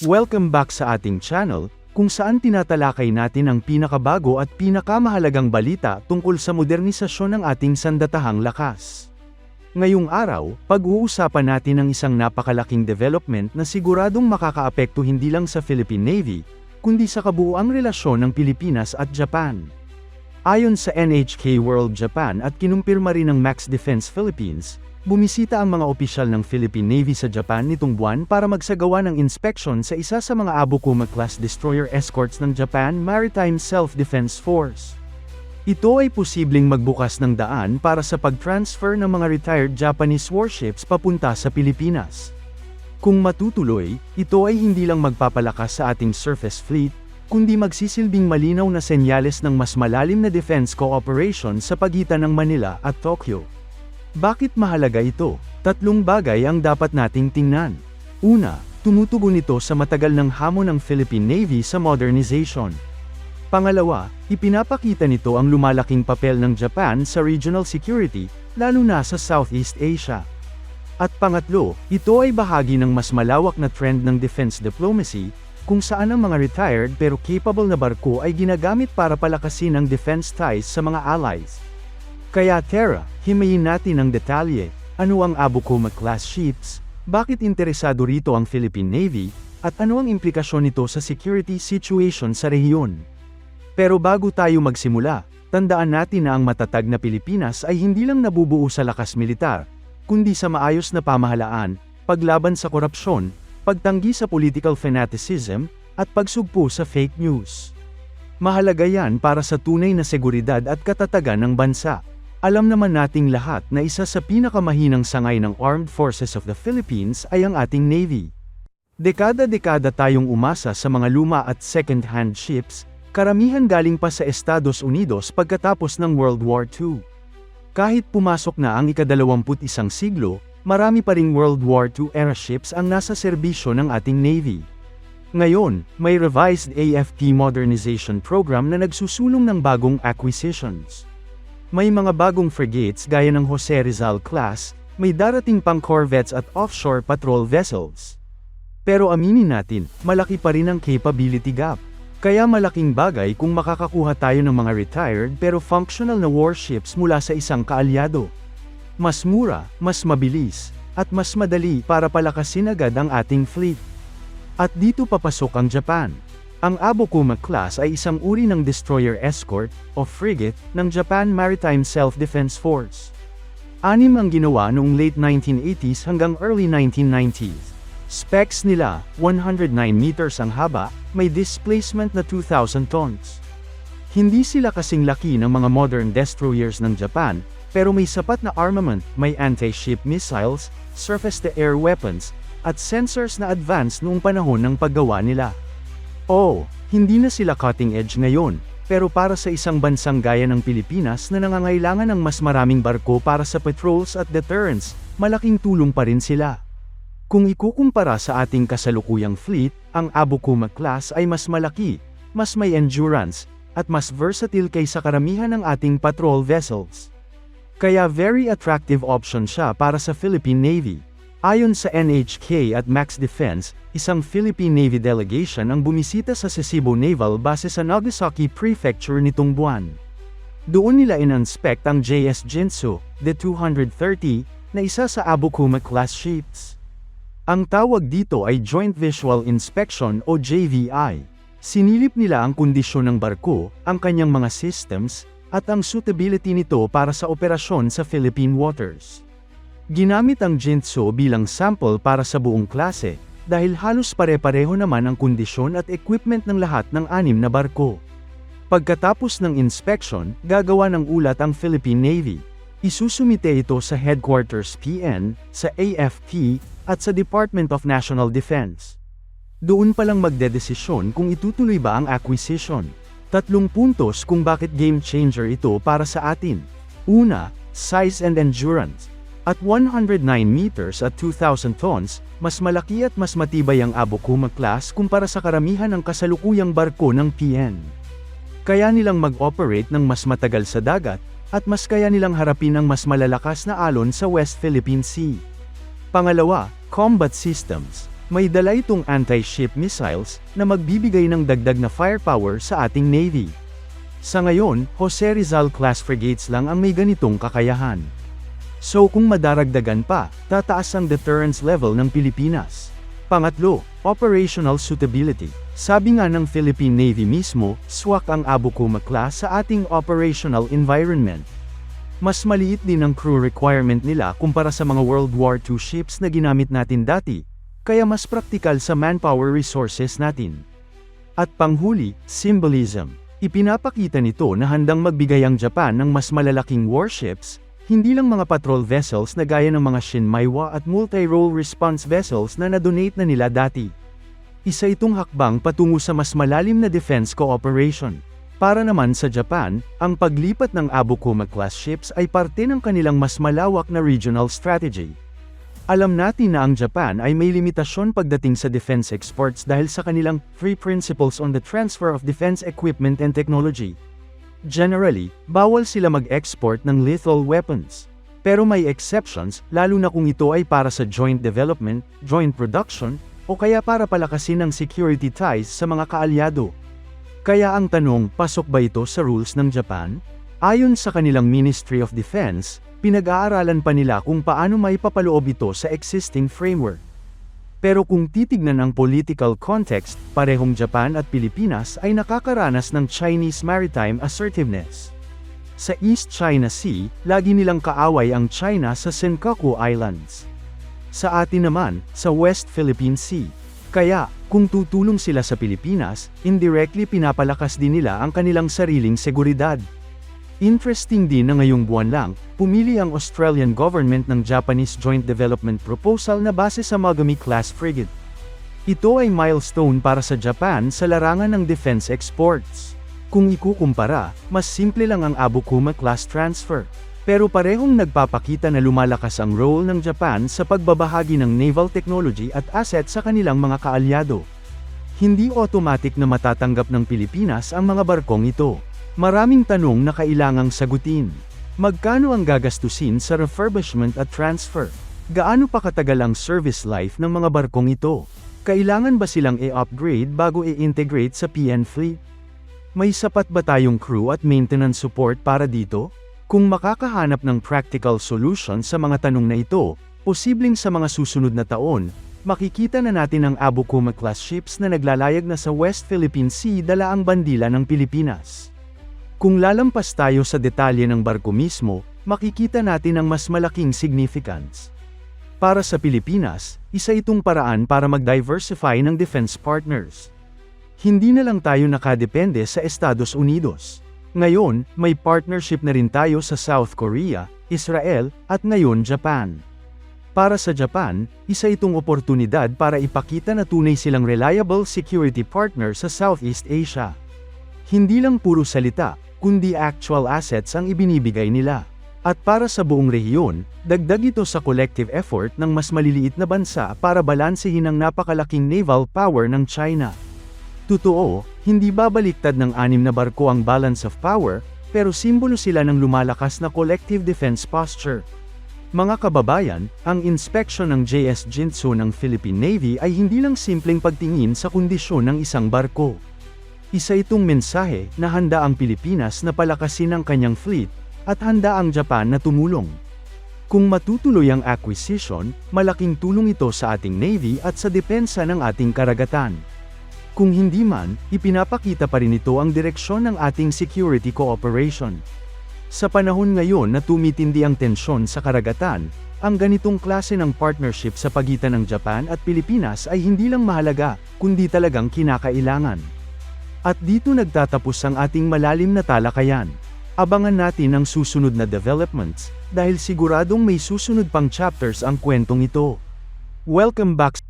Welcome back sa ating channel, kung saan tinatalakay natin ang pinakabago at pinakamahalagang balita tungkol sa modernisasyon ng ating sandatahang lakas. Ngayong araw, pag-uusapan natin ang isang napakalaking development na siguradong makakaapekto hindi lang sa Philippine Navy, kundi sa kabuuang relasyon ng Pilipinas at Japan. Ayon sa NHK World Japan at kinumpirma rin ng Max Defense Philippines, bumisita ang mga opisyal ng Philippine Navy sa Japan nitong buwan para magsagawa ng inspeksyon sa isa sa mga Abukuma-class destroyer escorts ng Japan Maritime Self-Defense Force. Ito ay posibleng magbukas ng daan para sa pag-transfer ng mga retired Japanese warships papunta sa Pilipinas. Kung matutuloy, ito ay hindi lang magpapalakas sa ating surface fleet, kundi magsisilbing malinaw na senyales ng mas malalim na defense cooperation sa pagitan ng Manila at Tokyo. Bakit mahalaga ito? Tatlong bagay ang dapat nating tingnan. Una, tumutugon ito sa matagal ng hamon ng Philippine Navy sa modernization. Pangalawa, ipinapakita nito ang lumalaking papel ng Japan sa regional security, lalo na sa Southeast Asia. At pangatlo, ito ay bahagi ng mas malawak na trend ng defense diplomacy, kung saan ang mga retired pero capable na barko ay ginagamit para palakasin ang defense ties sa mga allies. Kaya Tara, himayin natin ang detalye, ano ang Abukuma-class ships, bakit interesado rito ang Philippine Navy, at ano ang implikasyon nito sa security situation sa rehiyon. Pero bago tayo magsimula, tandaan natin na ang matatag na Pilipinas ay hindi lang nabubuo sa lakas militar, kundi sa maayos na pamahalaan, paglaban sa korupsyon, pagtanggi sa political fanaticism, at pagsugpo sa fake news. Mahalaga yan para sa tunay na seguridad at katatagan ng bansa. Alam naman nating lahat na isa sa pinakamahinang sangay ng Armed Forces of the Philippines ay ang ating Navy. Dekada-dekada tayong umasa sa mga luma at second-hand ships, karamihan galing pa sa Estados Unidos pagkatapos ng World War II. Kahit pumasok na ang ikadalawamput isang siglo, marami pa ring World War II era ships ang nasa serbisyo ng ating Navy. Ngayon, may revised AFP modernization program na nagsusulong ng bagong acquisitions. May mga bagong frigates gaya ng Jose Rizal class, may darating pang corvettes at offshore patrol vessels. Pero aminin natin, malaki pa rin ang capability gap. Kaya malaking bagay kung makakakuha tayo ng mga retired pero functional na warships mula sa isang kaalyado. Mas mura, mas mabilis, at mas madali para palakasin agad ang ating fleet. At dito papasok ang Japan. Ang Abukuma class ay isang uri ng destroyer escort, o frigate, ng Japan Maritime Self-Defense Force. Anim ang ginawa noong late 1980s hanggang early 1990s. Specs nila, 109 meters ang haba, may displacement na 2,000 tons. Hindi sila kasing laki ng mga modern destroyers ng Japan, pero may sapat na armament, may anti-ship missiles, surface-to-air weapons, at sensors na advanced noong panahon ng paggawa nila. Oo, hindi na sila cutting edge ngayon, pero para sa isang bansang gaya ng Pilipinas na nangangailangan ng mas maraming barko para sa patrols at deterrence, malaking tulong pa rin sila. Kung ikukumpara sa ating kasalukuyang fleet, ang Abukuma class ay mas malaki, mas may endurance, at mas versatile kaysa karamihan ng ating patrol vessels. Kaya very attractive option siya para sa Philippine Navy. Ayon sa NHK at Max Defense, isang Philippine Navy delegation ang bumisita sa Sasebo Naval Base sa Nagasaki Prefecture nitong buwan. Doon nila in-inspect ang JS Jinsu, the 230, na isa sa Abukuma-class ships. Ang tawag dito ay Joint Visual Inspection o JVI. Sinilip nila ang kondisyon ng barko, ang kanyang mga systems, at ang suitability nito para sa operasyon sa Philippine waters. Ginamit ang Jinso bilang sample para sa buong klase, dahil halos pare-pareho naman ang kondisyon at equipment ng lahat ng anim na barko. Pagkatapos ng inspection, gagawa ng ulat ang Philippine Navy. Isusumite ito sa Headquarters PN, sa AFP, at sa Department of National Defense. Doon pa lang magdedesisyon kung itutuloy ba ang acquisition. Tatlong puntos kung bakit game changer ito para sa atin. Una, size and endurance. At 109 meters at 2,000 tons, mas malaki at mas matibay ang Abukuma class kumpara sa karamihan ng kasalukuyang barko ng PN. Kaya nilang mag-operate ng mas matagal sa dagat, at mas kaya nilang harapin ang mas malalakas na alon sa West Philippine Sea. Pangalawa, combat systems. May dala itong anti-ship missiles na magbibigay ng dagdag na firepower sa ating Navy. Sa ngayon, Jose Rizal class frigates lang ang may ganitong kakayahan. So kung madaragdagan pa, tataas ang deterrence level ng Pilipinas. Pangatlo, operational suitability. Sabi nga ng Philippine Navy mismo, swak ang Abu Kuma class sa ating operational environment. Mas maliit din ang crew requirement nila kumpara sa mga World War II ships na ginamit natin dati, kaya mas praktikal sa manpower resources natin. At panghuli, symbolism. Ipinapakita nito na handang magbigay ang Japan ng mas malalaking warships, hindi lang mga patrol vessels na gaya ng mga Shinmaiwa at multi-role response vessels na nadonate na nila dati. Isa itong hakbang patungo sa mas malalim na defense cooperation. Para naman sa Japan, ang paglipat ng Abu Kuma class ships ay parte ng kanilang mas malawak na regional strategy. Alam natin na ang Japan ay may limitasyon pagdating sa defense exports dahil sa kanilang free principles on the transfer of defense equipment and technology. Generally, bawal sila mag-export ng lethal weapons. Pero may exceptions, lalo na kung ito ay para sa joint development, joint production, o kaya para palakasin ang security ties sa mga kaalyado. Kaya ang tanong, pasok ba ito sa rules ng Japan? Ayon sa kanilang Ministry of Defense, pinag-aaralan pa nila kung paano may papaloob ito sa existing framework. Pero kung titignan ang political context, parehong Japan at Pilipinas ay nakakaranas ng Chinese maritime assertiveness. Sa East China Sea, lagi nilang kaaway ang China sa Senkaku Islands. Sa atin naman, sa West Philippine Sea. Kaya, kung tutulong sila sa Pilipinas, indirectly pinapalakas din nila ang kanilang sariling seguridad. Interesting din na ngayong buwan lang, pumili ang Australian government ng Japanese Joint Development Proposal na base sa Mogami-class frigate. Ito ay milestone para sa Japan sa larangan ng defense exports. Kung ikukumpara, mas simple lang ang Abu Kuma class transfer. Pero parehong nagpapakita na lumalakas ang role ng Japan sa pagbabahagi ng naval technology at asset sa kanilang mga kaalyado. Hindi automatic na matatanggap ng Pilipinas ang mga barkong ito. Maraming tanong na kailangang sagutin. Magkano ang gagastusin sa refurbishment at transfer? Gaano pa katagal ang service life ng mga barkong ito? Kailangan ba silang i-upgrade bago i-integrate sa PN fleet? May sapat ba tayong crew at maintenance support para dito? Kung makakahanap ng practical solution sa mga tanong na ito, posibleng sa mga susunod na taon, makikita na natin ang Abu Kuma class ships na naglalayag na sa West Philippine Sea dala ang bandila ng Pilipinas. Kung lalampas tayo sa detalye ng barko mismo, makikita natin ang mas malaking significance. Para sa Pilipinas, isa itong paraan para mag-diversify ng defense partners. Hindi na lang tayo nakadepende sa Estados Unidos. Ngayon, may partnership na rin tayo sa South Korea, Israel, at ngayon Japan. Para sa Japan, isa itong oportunidad para ipakita na tunay silang reliable security partner sa Southeast Asia. Hindi lang puro salita, kundi actual assets ang ibinibigay nila. At para sa buong rehiyon, dagdag ito sa collective effort ng mas maliliit na bansa para balansehin ang napakalaking naval power ng China. Totoo, hindi babaliktad ng anim na barko ang balance of power, pero simbolo sila ng lumalakas na collective defense posture. Mga kababayan, ang inspection ng JS Jinso ng Philippine Navy ay hindi lang simpleng pagtingin sa kondisyon ng isang barko. Isa itong mensahe na handa ang Pilipinas na palakasin ang kanyang fleet, at handa ang Japan na tumulong. Kung matutuloy ang acquisition, malaking tulong ito sa ating Navy at sa depensa ng ating karagatan. Kung hindi man, ipinapakita pa rin ito ang direksyon ng ating security cooperation. Sa panahon ngayon na tumitindi ang tensyon sa karagatan, ang ganitong klase ng partnership sa pagitan ng Japan at Pilipinas ay hindi lang mahalaga, kundi talagang kinakailangan. At dito nagtatapos ang ating malalim na talakayan. Abangan natin ang susunod na developments, dahil siguradong may susunod pang chapters ang kwentong ito. Welcome back